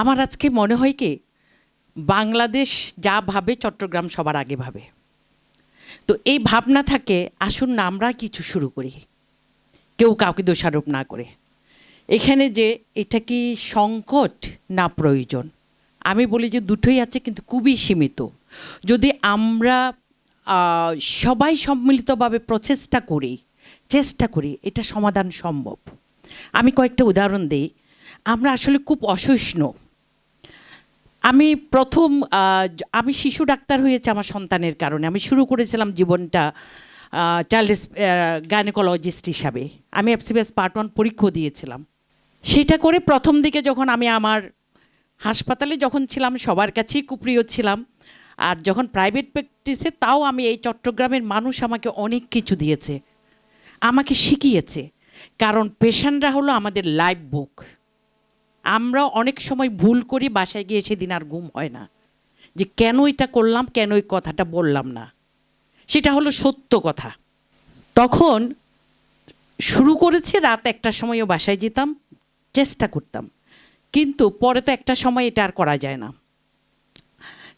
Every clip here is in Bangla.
আমার আজকে মনে হয় কি, বাংলাদেশ যা ভাবে চট্টগ্রাম সবার আগে ভাবে। তো এই ভাবনা থাকে, আসুন না আমরা কিছু শুরু করি। কেউ কাউকে দোষারোপ না করে। এখানে যে এটা কি সংকট না প্রয়োজন? আমি বলি যে দুটোই আছে, কিন্তু খুবই সীমিত। যদি আমরা সবাই সম্মিলিতভাবে প্রচেষ্টা করি, চেষ্টা করি, এটা সমাধান সম্ভব। আমি কয়েকটা উদাহরণ দিই। আমরা আসলে খুব অসহিষ্ণু। আমি প্রথম আমি শিশু ডাক্তার হয়েছে আমার সন্তানের কারণে। আমি শুরু করেছিলাম জীবনটা চাইল্ড গাইনোকোলজিস্ট হিসাবে। আমি এফসিবিএস পার্ট ওয়ান পরীক্ষা দিয়েছিলাম। সেটা করে প্রথম দিকে যখন আমি আমার হাসপাতালে যখন ছিলাম, সবার কাছেই কুপ্রিয় ছিলাম। আর যখন প্রাইভেট প্র্যাকটিসে তাও আমি এই চট্টগ্রামের মানুষ আমাকে অনেক কিছু দিয়েছে। আমাকে শিখিয়েছে। কারণ পেশেন্টরা হলো আমাদের লাইফ বুক আমরা অনেক সময় ভুল করি, বাসায় গিয়ে সেদিন আর ঘুম হয় না। যে কেন এটা করলাম কেন এই কথাটা বললাম না। সেটা হলো সত্য কথা। তখন শুরু করেছি, রাত একটা সময়ও বাসায় যেতাম, চেষ্টা করতাম। কিন্তু পরে তো একটা সময় এটা আর করা যায় না।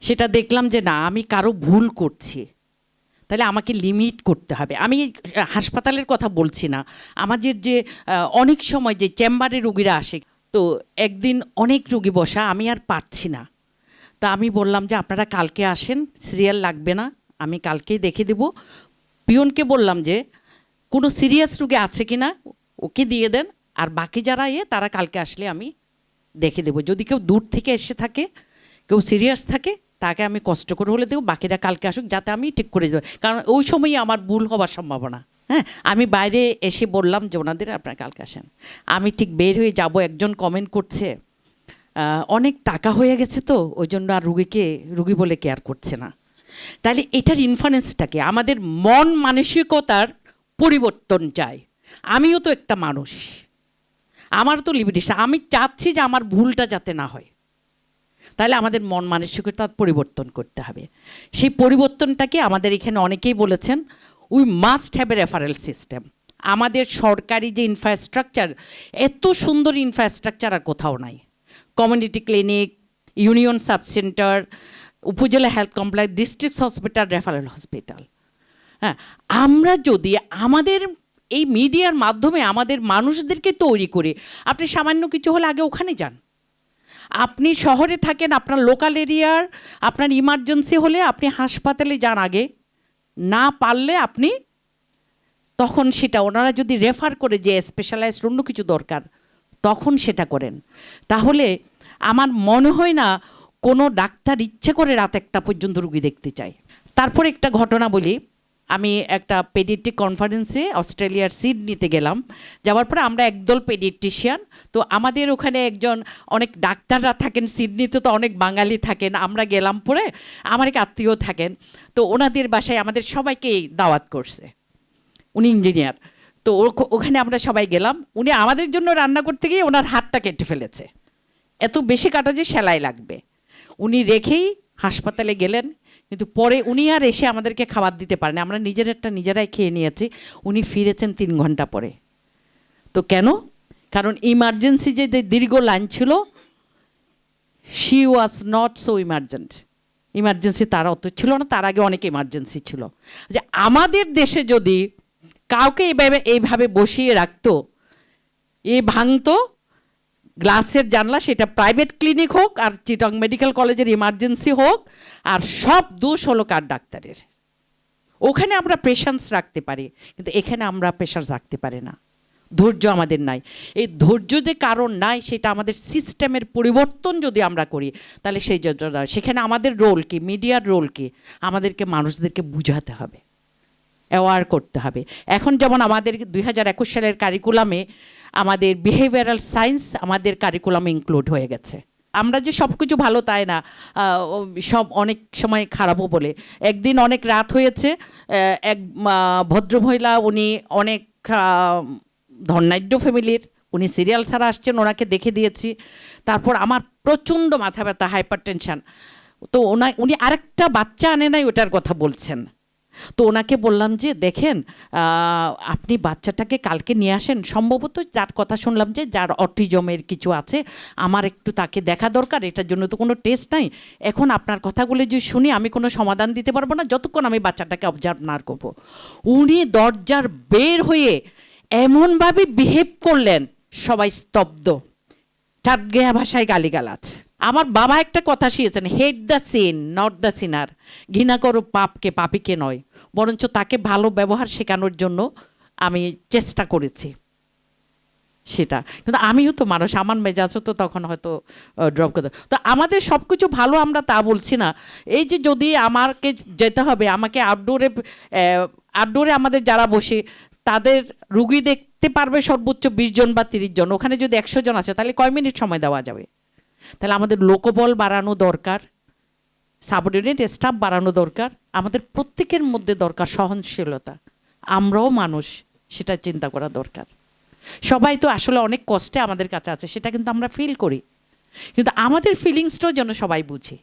সেটা দেখলাম যে না, আমি কারও ভুল করছি। তাহলে আমাকে লিমিট করতে হবে। আমি হাসপাতালের কথা বলছি না। আমাদের যে অনেক সময় যে চেম্বারে রুগীরা আসে তো একদিন অনেক রুগী বসা, আমি আর পারছি না। তা আমি বললাম যে, আপনারা কালকে আসেন, সিরিয়াল লাগবে না, আমি কালকেই দেখে দেব। পিয়নকে বললাম যে, কোনো সিরিয়াস রুগী আছে কি না? ওকে দিয়ে দেন, আর বাকি যারা এ, তারা কালকে আসলে আমি দেখে দেবো। যদি কেউ দূর থেকে এসে থাকে, কেউ সিরিয়াস থাকে, তাকে আমি কষ্ট করে হলে দেবো, বাকিরা কালকে আসুক, যাতে আমি ঠিক করে দেবো কারণ ওই সময়ই আমার ভুল হবার সম্ভাবনা। হ্যাঁ আমি বাইরে এসে বললাম যে ওনাদের আপনারা কালকে আসেন। আমি ঠিক বের হয়ে যাব, একজন কমেন্ট করছে অনেক টাকা হয়ে গেছে তো, ওই জন্য আর রুগীকে, রুগী বলে কেয়ার করছে না। তাহলে এটার ইনফ্লুয়েন্সটাকে আমাদের মন মানসিকতার পরিবর্তন চাই। আমিও তো একটা মানুষ। আমার তো লিমিটেশন আমি চাচ্ছি যে আমার ভুলটা যাতে না হয়। তাহলে আমাদের মন মানসিকতার পরিবর্তন করতে হবে। সেই পরিবর্তনটাকে আমাদের এখানে অনেকেই বলেছেন we must have a referral system আমাদের সরকারি যে ইনফ্রাস্ট্রাকচার এত সুন্দর ইনফ্রাস্ট্রাকচার আর কোথাও নাই। Community clinic union sub centre upazila health complex district hospital referral hospital হ্যাঁ আমরা যদি আমাদের এই মিডিয়ার মাধ্যমে আমাদের মানুষদেরকে তৈরি করে, আপনি সামান্য কিছু হলে আগে ওখানে যান। আপনি শহরে থাকেন, আপনার লোকাল এরিয়ার আপনার ইমার্জেন্সি হলে আপনি হাসপাতালে যান আগে। না পারলে আপনি তখন সেটা ওনারা যদি রেফার করে যে স্পেশালাইজড অন্য কিছু দরকার, তখন সেটা করেন। তাহলে আমার মনে হয় না কোনো ডাক্তার ইচ্ছে করে রাত একটা পর্যন্ত রুগী দেখতে চায়। তারপর একটা ঘটনা বলি। আমি একটা পেডিয়াট্রিক কনফারেন্সে অস্ট্রেলিয়ার সিড নিতে গেলাম। যাওয়ার পরে আমরা একদল পেডিয়াট্রিশিয়ান তো আমাদের ওখানে একজন অনেক ডাক্তাররা থাকেন সিডনিতে তো অনেক বাঙালি থাকেন, আমরা গেলাম পরে আমার এক আত্মীয় থাকেন, তো ওনাদের বাসায় আমাদের সবাইকেই দাওয়াত করছে। উনি ইঞ্জিনিয়ার তো ওখানে আমরা সবাই গেলাম। উনি আমাদের জন্য রান্না করতে গিয়ে ওনার হাতটা কেটে ফেলেছে। এত বেশি কাটা যে সেলাই লাগবে। উনি রেখেই হাসপাতালে গেলেন কিন্তু পরে উনি আর এসে আমাদেরকে খাবার দিতে পারেন। আমরা নিজেরটা নিজেরাই খেয়ে নিয়েছি, উনি ফিরেছেন তিন ঘণ্টা পরে। তো কেন? কারণ ইমার্জেন্সি যে দীর্ঘ লাইন ছিল she was not so emergent emergency তার অত ছিল না, তার আগে অনেক ইমার্জেন্সি ছিল। যে আমাদের দেশে যদি কাউকে এইভাবে এইভাবে বসিয়ে রাখতো, এ ভাঙতো গ্লাসের জানলা, সেটা প্রাইভেট ক্লিনিক হোক আর চিটং মেডিকেল কলেজের ইমার্জেন্সি হোক, আর সব দোষ হলো কার ডাক্তারের? ওখানে আমরা পেশেন্স রাখতে পারি, কিন্তু এখানে আমরা পেশেন্স রাখতে পারি না। ধৈর্য আমাদের নাই। এই ধৈর্য যে কারণ নাই, সেটা আমাদের সিস্টেমের পরিবর্তন যদি আমরা করি, তাহলে সেই সেখানে আমাদের রোল কি মিডিয়ার রোল কি, আমাদেরকে, মানুষদেরকে বুঝাতে হবে। অ্যাওয়ার করতে হবে। এখন যেমন আমাদের দুই হাজার একুশ সালের কারিকুলামে আমাদের বিহেভিয়ারাল সায়েন্স আমাদের কারিকুলামে ইনক্লুড হয়ে গেছে। আমরা যে সব কিছু ভালো তাই না সব অনেক সময় খারাপও বলে। একদিন অনেক রাত হয়েছে এক ভদ্রমহিলা উনি অনেক ধর্নাঢ্য ফ্যামিলির উনি সিরিয়াল ছাড়া আসছেন, ওনাকে দেখে দিয়েছি। তারপর আমার প্রচণ্ড মাথা ব্যথা হাইপার টেনশন তো ওনা উনি আরেকটা বাচ্চা আনে নাই, ওটার কথা বলছেন। তো ওনাকে বললাম যে, দেখেন আপনি বাচ্চাটাকে কালকে নিয়ে আসেন। সম্ভবত যার কথা শুনলাম যে, যার অটিজমের কিছু আছে, আমার একটু তাকে দেখা দরকার, এটার জন্য তো কোনো টেস্ট নাই। এখন আপনার কথাগুলো যদি শুনি, আমি কোনো সমাধান দিতে পারব না, যতক্ষণ আমি বাচ্চাটাকে অবজার্ভ না করব। উনি দরজার বের হয়ে এমনভাবে বিহেভ করলেন, সবাই স্তব্ধ। টাটগেয়া ভাষায় গালিগালাজ। আমার বাবা একটা কথা শিখেছেন hate the sin not the sinner ঘৃণা করো পাপকে, পাপিকে নয়, বরঞ্চ তাকে ভালো ব্যবহার শেখানোর জন্য আমি চেষ্টা করেছি। সেটা। কিন্তু আমিও তো মানুষ, আমার মেজাজও তো তখন হয়তো ড্রপ করতে তো আমাদের সব কিছু ভালো আমরা তা বলছি না। এই যে যদি আমাকে যেতে হবে, আমাকে আউটডোরে আউটডোরে আমাদের যারা বসে, তাদের রুগী দেখতে পারবে সর্বোচ্চ বিশ জন বা তিরিশ জন। ওখানে যদি একশো জন আছে, তাহলে কয় মিনিট সময় দেওয়া যাবে? তাহলে আমাদের লোকবল বাড়ানো দরকার সাবঅর্ডিনেট স্টাফ বাড়ানো দরকার, আমাদের প্রত্যেকের মধ্যে দরকার সহনশীলতা। আমরাও মানুষ, সেটা চিন্তা করা দরকার। সবাই তো আসলে অনেক কষ্টে আমাদের কাছে আছে, সেটা কিন্তু আমরা ফিল করি। কিন্তু আমাদের ফিলিংসটাও যেন সবাই বুঝে।